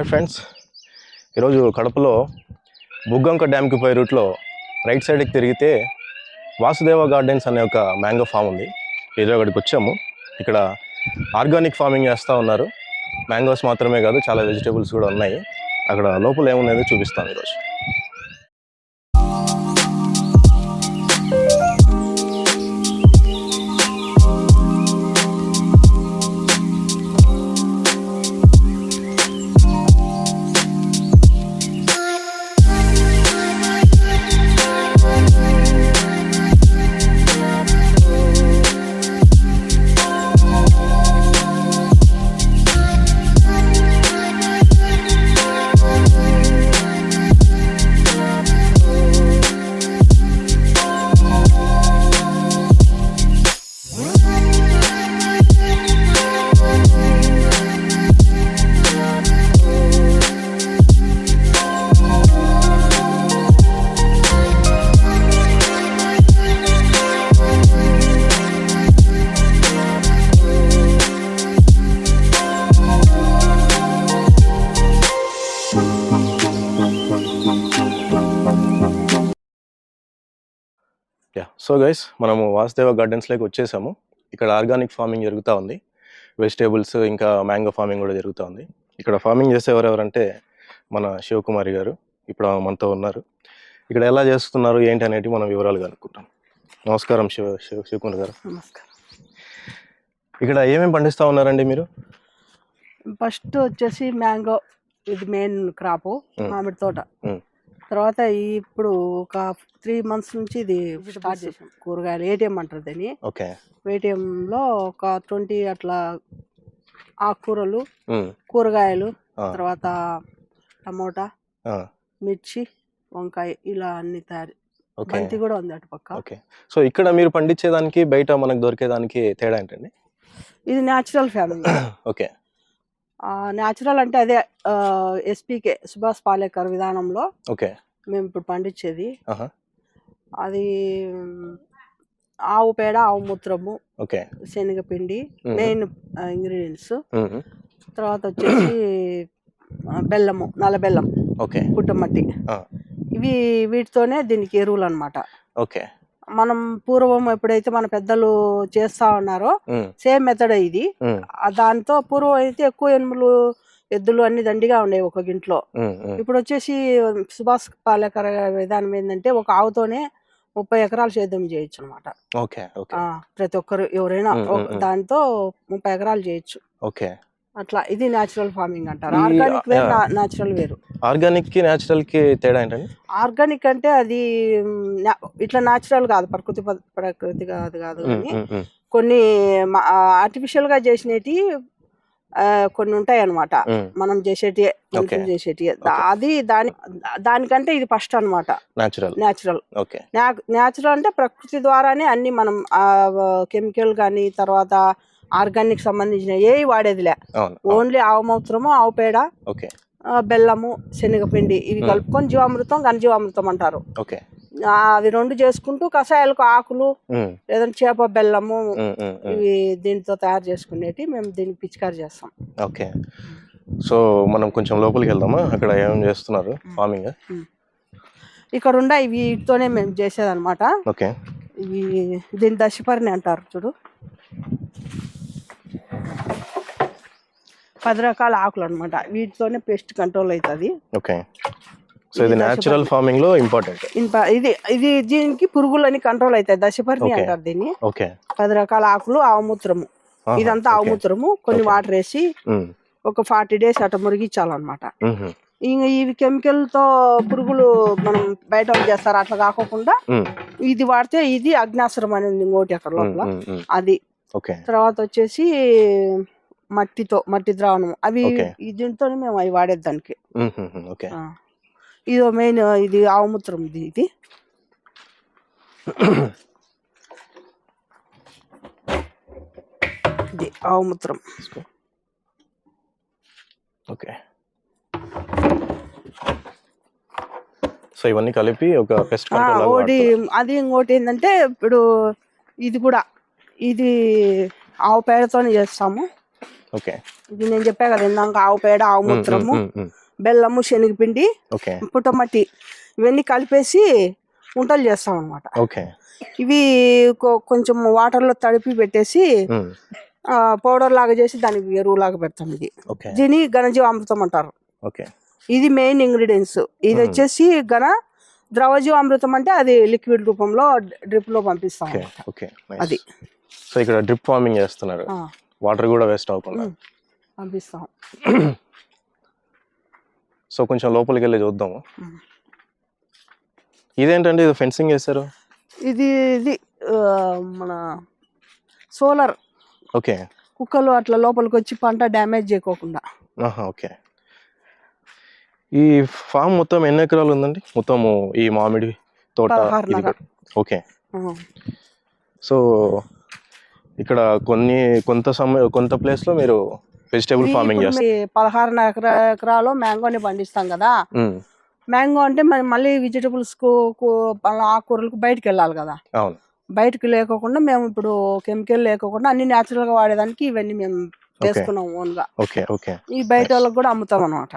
Hi friends ఈరోజు కడపలో బుగ్గంక డ్యామ్కి పోయే రూట్లో రైట్ సైడ్కి తిరిగితే వాసుదేవ గార్డెన్స్ అనే ఒక మ్యాంగో ఫామ్ ఉంది. ఏదో అక్కడికి వచ్చాము. ఇక్కడ ఆర్గానిక్ ఫార్మింగ్ చేస్తూ ఉన్నారు. మ్యాంగోస్ మాత్రమే కాదు చాలా వెజిటేబుల్స్ కూడా ఉన్నాయి. అక్కడ లోపల ఏమున్నాయో చూపిస్తాను ఈరోజు. సో గైస్ మనము వాసుదేవ గార్డెన్స్లోకి వచ్చేసాము. ఇక్కడ ఆర్గానిక్ ఫార్మింగ్ జరుగుతూ ఉంది. వెజిటేబుల్స్ ఇంకా మ్యాంగో ఫార్మింగ్ కూడా జరుగుతూ ఉంది. ఇక్కడ ఫార్మింగ్ చేసేవారు ఎవరంటే మన శివకుమారి గారు. ఇప్పుడు మనతో ఉన్నారు. ఇక్కడ ఎలా చేస్తున్నారు ఏంటి అనేవి మనం వివరాలు కనుక్కుంటాం నమస్కారం శివ శివ శివకుమార్ గారు. నమస్కారం. ఇక్కడ ఏమేమి పండిస్తూ ఉన్నారండి మీరు? ఫస్ట్ వచ్చేసి మ్యాంగో ఇది మెయిన్ క్రాప్ మ్మ్. మామిడి తోట. తర్వాత ఈ ఇప్పుడు ఒక త్రీ మంత్స్ నుంచి ఇది స్టార్ట్ చేసాం కూరగాయలు. ఏటీఎం అంటారు దీన్ని. ఓకే. ATM లో ఒక ట్వంటీ అట్లా ఆకుకూరలు కూరగాయలు తర్వాత టమోటా మిర్చి వంకాయ ఇలా అన్ని తయారు. బంతి కూడా ఉంది అటు పక్క. ఓకే. సో ఇక్కడ మీరు పండించేదానికి బయట మనకు దొరికేదానికి తేడా ఏంటండి? ఇది న్యాచురల్ ఫ్యామిలీ ఓకే. న్యాచురల్ అంటే అదే ఎస్పీకే సుభాష్ పాలేకర్ విధానంలో ఓకే మేము ఇప్పుడు పండించేది. అది ఆవు పేడ ఆవు మూత్రము ఓకే శనగపిండి. Main ingredients. తర్వాత వచ్చేసి బెల్లము నల్ల బెల్లం ఓకే పుట్టమట్టి. ఇవి వీటితోనే దీనికి ఎరువులు అనమాట ఓకే మనం పూర్వం ఎప్పుడైతే మన పెద్దలు చేస్తా ఉన్నారో. సేమ్ మెథడ్ ఇది. దాంతో పూర్వం అయితే ఎక్కువ ఎనుములు ఎద్దులు అన్ని దండిగా ఉండేవి ఒక గింట్లో. ఇప్పుడు వచ్చేసి సుభాష్ పాలేకర్ విధానం ఏంటంటే ఒక ఆవుతోనే ముప్పై ఎకరాలు సేద్యం చేయొచ్చు అనమాట ప్రతి ఒక్కరు ఎవరైనా. దాంతో ముప్పై ఎకరాలు చేయొచ్చు. ఓకే. అట్లా ఇది న్యాచురల్ ఫార్మింగ్ అంటారు. ఆర్గానిక్ వేరు. న్యాచురల్ వేరు. ఆర్గానిక్కి న్యాచురల్కి తేడా ఏంటండి? ఆర్గానిక్ అంటే అది ఇట్లా న్యాచురల్ కాదు ప్రకృతి ప్రకృతి కాదు కాదు. కానీ. కొన్ని ఆర్టిఫిషియల్గా చేసినవి కొన్ని ఉంటాయి అన్నమాట మ్మ్. మనం చేసేటి చేసేటి అది దాని దానికంటే ఇది ఫస్ట్ అన్నమాట. న్యాచురల్ న్యాచురల్ అంటే ప్రకృతి ద్వారానే అన్ని మనం కెమికల్ కానీ తర్వాత ఆర్గానిక్ సంబంధించిన ఏవి వాడేదిలే. ఓన్లీ ఆవు మూత్రము ఆవు పేడ బెల్లము శనగపిండి ఇవి. కలుపుకొని జీవామృతం ఘనజీవామృతం అంటారు. అవి రెండు చేసుకుంటూ కషాయాలకు ఆకులు. ఏదైనా చేప బెల్లము. ఇవి దీంతో తయారు చేసుకునేటి మేము దీన్ని పిచికారి చేస్తాం. ఓకే. సో మనం కొంచెం లోపలికి వెళ్దామా? అక్కడ ఏమేమి చేస్తున్నారు ఫార్మింగ్? ఇక్కడ ఉండ ఇవి వీటితోనే మేము చేసేదన్నమాట. ఓకే. ఇవి దీని దశపరిని అంటారు చూడు. పది రకాల ఆకులు అనమాట వీటితోనే పెస్ట్ కంట్రోల్ అవుతుంది ఓకే సో ఇది న్యాచురల్ ఫార్మింగ్లో ఇంపార్టెంట్ ఇది ఇది దీనికి పురుగులని కంట్రోల్ అవుతాయి Okay. అంటారు దీన్ని ఓకే పది రకాల ఆకులు ఆవుమూత్రము ఇదంతా. ఆవుమూత్రము కొన్ని. వాటర్ వేసి. ఒక ఫార్టీ డేస్ అట్ట మురిగించాలన్నమాట. ఇంకా ఇవి కెమికల్తో పురుగులు మనం బయట చేస్తారు అట్లా కాకోకుండా మ్మ్. ఇది వాడితే ఇది అగ్నాశ్రం అని ఉంది ఇంకోటి అక్కడ లోపల. అది తర్వాత వచ్చేసి మట్టితో మట్టి ద్రావణం. అవి దీంతోనే మేము అవి వాడేది దానికి మ్మ్. మ్మ్. ఓకే. ఆ. ఇది మెయిన్ ఇది ఆవుమూత్రం ఇది ఇది. ఇది ఆవుమూత్రం ఓకే. సో ఇవన్నీ కలిపి ఒక పెస్ట్ అది ఇంకోటి ఏంటంటే ఇప్పుడు ఇది కూడా ఇది ఆవు పేడతోనే చేస్తాము. ఓకే. ఇది నేను చెప్పా కదా ఇందాక ఆవు పేడ ఆవు మూత్రము. బెల్లము శనగపిండి పుట్టమట్టి ఇవన్నీ కలిపేసి వంటలు చేస్తాం అనమాట ఓకే. ఇవి కొంచెం వాటర్లో తడిపి పెట్టేసి పౌడర్ లాగా చేసి దానికి ఎరువు లాగా పెడతాం ఇది. ఓకే. దీని ఘనజీవామృతం అంటారు. ఓకే. ఇది మెయిన్ ఇంగ్రీడియంట్స్. ఇది వచ్చేసి ఘన ద్రవజీవామృతం అంటే అది లిక్విడ్ రూపంలో డ్రిప్లో పంపిస్తాం అది. సో ఇక్కడ డ్రిప్ ఫార్మింగ్ చేస్తున్నారు. వాటర్ కూడా వేస్ట్ అవ్వకుండా. పంపిస్తాం. సో కొంచెం లోపలికి వెళ్ళి చూద్దాము. ఇదేంటండి ఇది ఫెన్సింగ్ చేశారు? ఇది ఇది మన సోలార్. ఓకే. కుక్కలు అట్లా లోపలికి వచ్చి పంట డ్యామేజ్ చేయకోకుండా. ఓకే. ఈ ఫామ్ మొత్తం ఎన్ని ఎకరాలు ఉందండి? మొత్తము ఈ మామిడి తోట. ఓకే. సో ఇక్కడ కొన్ని కొంత సమయం కొంత ప్లేస్లో మీరు వెజిటేబుల్ ఫార్మింగ్ చేస్తారు ఎకరా ఎకరాలో మ్యాంగోని పండిస్తాం కదా? మ్యాంగో అంటే మరి మళ్ళీ వెజిటబుల్స్కు ఆకుకూరలకు బయటికి వెళ్ళాలి కదా? అవును. బయటకు లేకోకుండా మేము ఇప్పుడు కెమికల్ లేకోకుండా అన్ని న్యాచురల్గా వాడేదానికి ఇవన్నీ మేము వేసుకున్నాం ఓన్గా ఓకే ఓకే. ఈ బయట వాళ్ళకి కూడా అమ్ముతాం అనమాట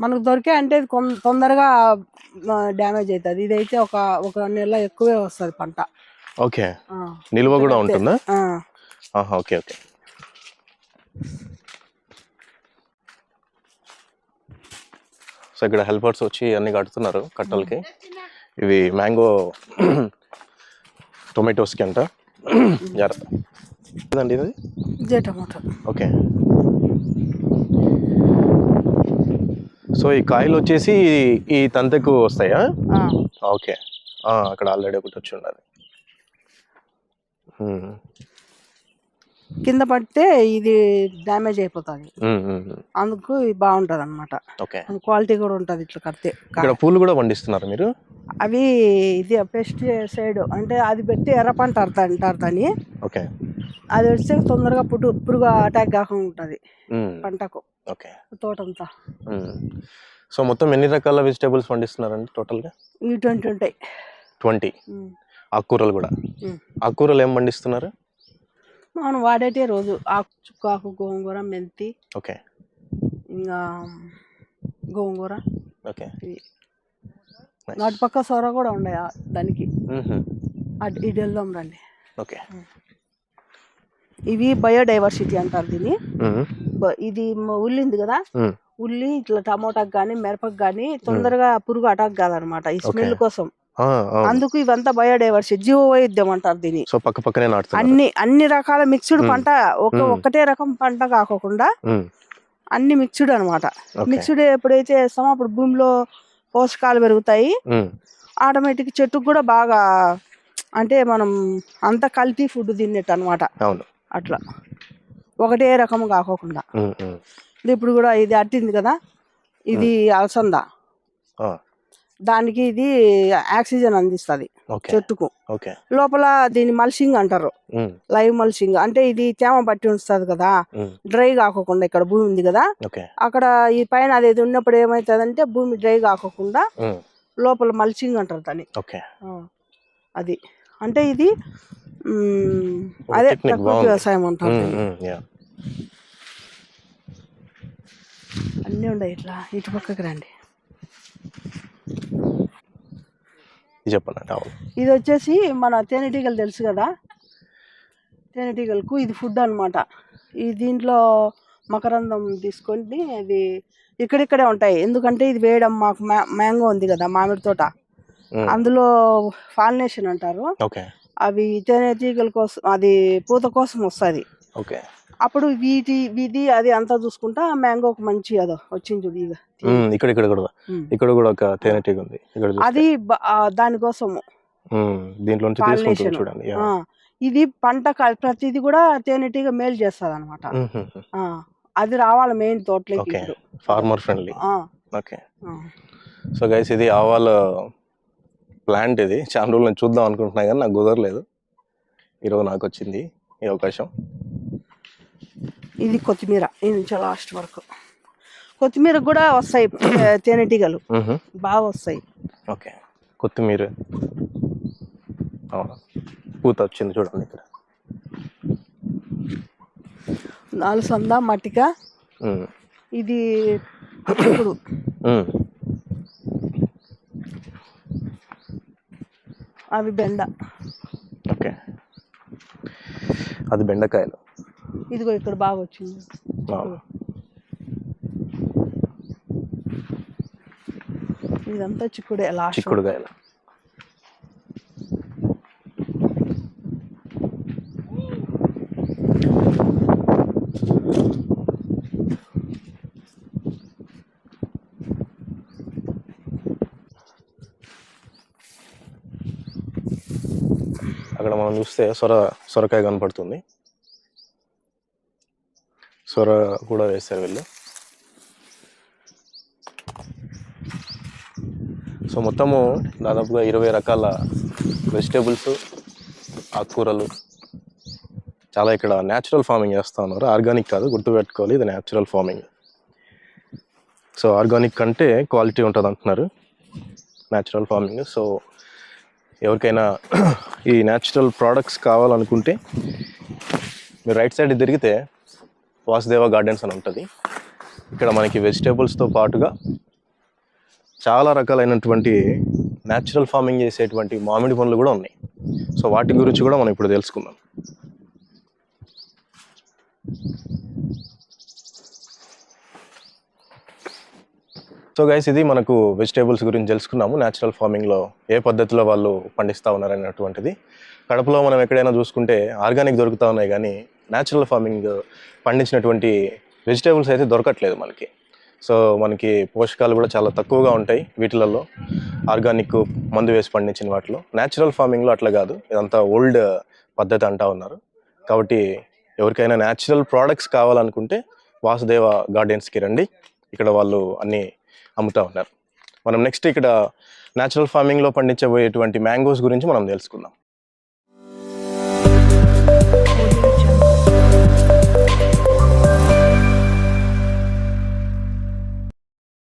మనకు దొరికే అంటే తొందరగా డ్యామేజ్ అవుతుంది ఇదైతే ఒక ఒక నెల ఎక్కువే వస్తుంది పంట. ఓకే. నిల్వ కూడా ఉంటుందా? Okay okay. సో ఇక్కడ హెల్పర్స్ వచ్చి అన్ని కడుతున్నారు కట్టలకి. ఇవి మ్యాంగో టొమాటోస్కి అంట. జాగ్రత్త ఇది టమాటో. ఓకే. సో ఈ కాయలు వచ్చేసి ఈ తంతెకు వస్తాయా? ఓకే. అక్కడ ఆల్రెడీ ఒకటి వచ్చి మ్మ్. కింద పడితే ఇది డ్యామేజ్ అయిపోతుంది. అందుకు బాగుంటది అనమాట క్వాలిటీ కూడా ఉంటది ఇట్లా కడితే ఇక్కడ పూలు కూడా పండిస్తున్నారు మీరు? అవి ఇది పెస్ట్ సైడ్ అంటే అది పెట్టి ఎర్ర పంట అర్థ అంటారు దాన్ని ఓకే. అది వస్తే తొందరగా పుట్టు పురుగు అటాక్ కాకుండా ఉంటుంది. పంటకు. ఓకే. తోటంతా. సో మొత్తం ఎన్ని రకాల వెజిటేబుల్స్ పండిస్తున్నారండి టోటల్గా? ఈ ట్వంటీ ఉంటాయి ట్వంటీ. ఆకుకూరలు కూడా. ఆకుకూరలు ఏం పండిస్తున్నారు? మనం వాడేటే రోజు. ఆకు చుక్కాకు గోంగూర మెంతి. ఓకే. ఇంకా గోంగూర. ఓకే. ఇవి. Nice. అటు పక్క సొర కూడా ఉన్నాయి ఆ దానికి. అటు ఇటు వెళ్దాం రండి. ఓకే. ఇవి బయోడైవర్సిటీ అంటారు దీన్ని. బ- ఇది మ- ఉల్లి ఉంది కదా. ఉల్లి ఇట్లా టమోటాకి కానీ మిరపకి కానీ తొందరగా పురుగు అటాక్ కాదనమాట. ఈ స్మెల్ కోసం. అందుకు ఇవంతా బయోడైవర్సిటీ జీవ వైద్యం అంటారు దీన్ని. సో పక్క పక్కనే అన్ని అన్ని రకాల మిక్స్డ్. పంట ఒక. ఒకటే రకం పంట కాకోకుండా మ్మ్. అన్ని మిక్స్డ్ అనమాట మిక్స్డ్ ఎప్పుడైతే వేస్తామో అప్పుడు భూమిలో పోషకాలు పెరుగుతాయి. ఆటోమేటిక్ చెట్టుకు కూడా బాగా అంటే మనం అంత కల్తీ ఫుడ్ తిన్నట్టు అనమాట అట్లా. ఒకటే రకం కాకోకుండా. ఇప్పుడు కూడా ఇది అట్టింది కదా? ఇది అలసంద. దానికి ఇది ఆక్సిజన్ అందిస్తుంది చెట్టుకు. లోపల దీన్ని మల్సింగ్ అంటారు. లైవ్ మల్సింగ్ అంటే ఇది తేమ పట్టి ఉంచుతుంది కదా. డ్రై కాకోకుండా ఇక్కడ భూమి ఉంది కదా. అక్కడ ఈ పైన అది ఉన్నప్పుడు ఏమవుతుందంటే భూమి డ్రై కాకోకుండా మ్మ్. లోపల మల్చింగ్ అంటారు దాన్ని. అది. అంటే ఇది అదే ప్రకృతి. వ్యవసాయం అంటారు. అన్నీ ఉన్నాయి ఇట్లా ఇటు పక్కకి రండి. ఇది చెప్పండి అవును. ఇది వచ్చేసి మన తేనెటీగలు తెలుసు కదా? తేనెటీగలకు ఇది ఫుడ్ అన్నమాట. ఈ దీంట్లో మకరందం తీసుకొని అది ఇక్కడిక్కడే ఉంటాయి. ఎందుకంటే ఇది వేయడం మాకు మ్యా మ్యాంగో ఉంది కదా మామిడి తోట. అందులో ఫాలినేషన్ అంటారు. ఓకే. అవి తేనెటీగల కోసం అది పూత కోసం వస్తుంది. ఓకే. అప్పుడు వీటి వీధి అది అంతా చూసుకుంటా మ్యాంగోకి మంచి అదో వచ్చింది చూడు ఇక. ఇక్కడ ఇక్కడ కూడా. ఇక్కడ కూడా ఒక తేనెటీగ ఉంది ఇక్కడ. అది దానికోసము. దీంట్లో నుంచి తీసుకుంటుంది. చూడండి ఇది పంట ప్రతిది కూడా తేనెటీగ మేలు చేస్తుంది అనమాట. అది రావాలి మెయిన్ తోటలోకి farmer friendly okay. So guys ఇది ఆవాల ప్లాంట్ ఇది చాలా రోజులు నేను చూద్దాం అనుకుంటున్నా కానీ నాకు కుదరలేదు ఈరోజు నాకు వచ్చింది ఈ అవకాశం ఇది కొత్తిమీర. ఈ నుంచి లాస్ట్ వరకు. కొత్తిమీర కూడా వస్తాయి తేనెటీగలు. బాగా వస్తాయి. ఓకే. కొత్తిమీర. పూత వచ్చింది చూడండి ఇక్కడ. నాలుగు సొంద మట్టిక. ఇది అవి బెండ. ఓకే. అది బెండకాయలు. ఇదిగో ఇక్కడ బాగా వచ్చింది. ఇదంతా చిక్కుడే లాస్ట్ చిక్కుడుకాయలు. అక్కడ మనం చూస్తే సొర సొరకాయ కనపడుతుంది. సొర కూడా వేస్తారు వీళ్ళు. సో మొత్తము దాదాపుగా ఇరవై రకాల వెజిటేబుల్స్ ఆకుకూరలు చాలా ఇక్కడ న్యాచురల్ ఫార్మింగ్ చేస్తూ ఉన్నారు. ఆర్గానిక్ కాదు గుర్తుపెట్టుకోవాలి ఇది న్యాచురల్ ఫార్మింగ్. సో ఆర్గానిక్ కంటే క్వాలిటీ ఉంటుంది అంటున్నారు. Natural farming. సో ఎవరికైనా ఈ న్యాచురల్ ప్రోడక్ట్స్ కావాలనుకుంటే మీరు రైట్ సైడ్ తిరిగితే వాసుదేవ గార్డెన్స్ అని ఉంటుంది. ఇక్కడ మనకి వెజిటేబుల్స్తో పాటుగా చాలా రకాలైనటువంటి న్యాచురల్ ఫార్మింగ్ చేసేటువంటి మామిడి పనులు కూడా ఉన్నాయి. సో వాటి గురించి కూడా మనం ఇప్పుడు తెలుసుకుందాం. సో గైస్ ఇది మనకు వెజిటేబుల్స్ గురించి తెలుసుకున్నాము. న్యాచురల్ ఫార్మింగ్లో ఏ పద్ధతిలో వాళ్ళు పండిస్తూ ఉన్నారనేటువంటిది. కడపలో మనం ఎక్కడైనా చూసుకుంటే ఆర్గానిక్ దొరుకుతూ ఉన్నాయి కానీ న్యాచురల్ ఫార్మింగ్ పండించినటువంటి వెజిటేబుల్స్ అయితే దొరకట్లేదు మనకి. సో మనకి పోషకాలు కూడా చాలా తక్కువగా ఉంటాయి వీటిలలో. ఆర్గానిక్ మందు వేసి పండించిన వాటిలో. న్యాచురల్ ఫార్మింగ్లో అట్లా కాదు. ఇదంతా ఓల్డ్ పద్ధతి అంటా ఉన్నారు. కాబట్టి ఎవరికైనా న్యాచురల్ ప్రోడక్ట్స్ కావాలనుకుంటే వాసుదేవ గార్డెన్స్కి రండి. ఇక్కడ వాళ్ళు అన్నీ అమ్ముతూ ఉన్నారు. మనం నెక్స్ట్ ఇక్కడ న్యాచురల్ ఫార్మింగ్లో పండించబోయేటువంటి మ్యాంగోస్ గురించి మనం తెలుసుకుందాం.